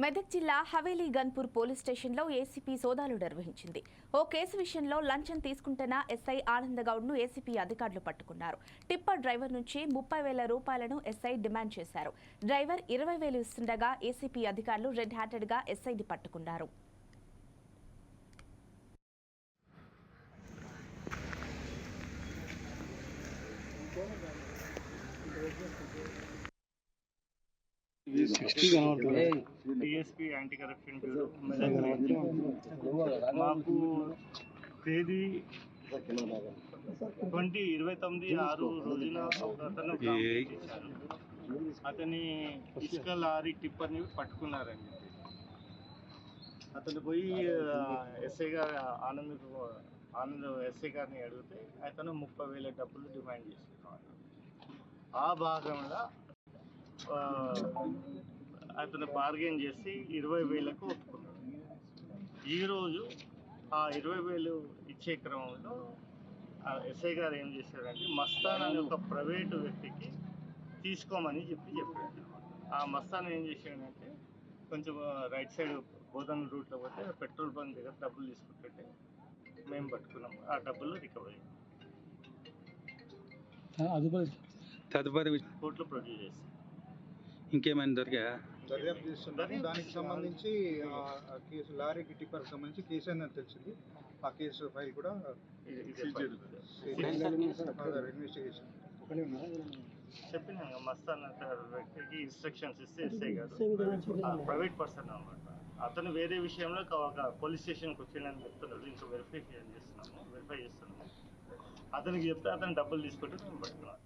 మెదక్ జిల్లా హవేలీ గన్పూర్ పోలీస్ స్టేషన్లో ఏసీపీ సోదాలు నిర్వహించింది. ఓ కేసు విషయంలో లంచం తీసుకుంటున్న ఎస్ఐ ఆనందగౌడ్ను ఏసీపీ అధికారులు పట్టుకున్నారు. టిప్పర్ డ్రైవర్ నుంచి ముప్పై వేల రూపాయలను ఎస్ఐ డిమాండ్ చేశారు. డ్రైవర్ ఇరవై వేలు ఇస్తుండగా ఏసీపీ అధికారులు రెడ్ హ్యాండెడ్గా ఎస్ఐని పట్టుకున్నారు. Thank you. DSP anti corruption bureau. మాకు తేదీ ట్వంటీ ఇరవై తొమ్మిది ఆరు రోజున అతను. అతని ఇసుక లారీ టిప్పర్ని పట్టుకున్నారని చెప్పి అతను పోయి ఎస్ఐ గారు ఆనంద్ ఆనంద్ ఎస్ఐ గారిని అడిగితే అతను ముప్పై వేల డబ్బులు డిమాండ్ చేస్తున్నాడు ఆ భాగంలో అతను బార్గెన్ చేసి ఇరవై వేలకు ఒప్పుకున్నాడు. ఈరోజు ఆ ఇరవై వేలు ఇచ్చే క్రమంలో ఆ ఎస్ఐ గారు ఏం చేశారంటే మస్తాన్ అనే ఒక ప్రైవేటు వ్యక్తికి తీసుకోమని చెప్పి చెప్పాడు ఆ మస్తాన్ ఏం చేశాడంటే కొంచెం రైట్ సైడ్ బోధన రూట్లో పోతే పెట్రోల్ బంక్ దగ్గర డబ్బులు తీసుకుంటుంటే మేము పట్టుకున్నాం. ఆ డబ్బులు రికవరీ తదుపరి కోర్టులో ప్రొడ్యూస్ చేస్తాం ఇంకేమైనా దొరికాయా దర్యాప్తు చేస్తున్నాము దానికి సంబంధించి కేసు లారీకి టిప్పర్కి సంబంధించి కేసు అయిందని తెలిసింది. ఆ కేసు ఫైల్ కూడా ఇన్వెస్టిగేషన్ చెప్పిన మస్తాన్ అనే వ్యక్తికి ఇన్స్ట్రక్షన్స్ ఇస్తే ఎస్ఐ గారు. ప్రైవేట్ పర్సన్ అనమాట అతను వేరే విషయంలో ఒక- పోలీస్ స్టేషన్కి వచ్చిందని చెప్తున్నారు. ఇంకా వెరిఫై చేస్తున్నాము వెరిఫై చేస్తున్నాము. అతనికి చెప్తే అతను డబ్బులు తీసుకుంటే మేము పట్టుకున్నాం.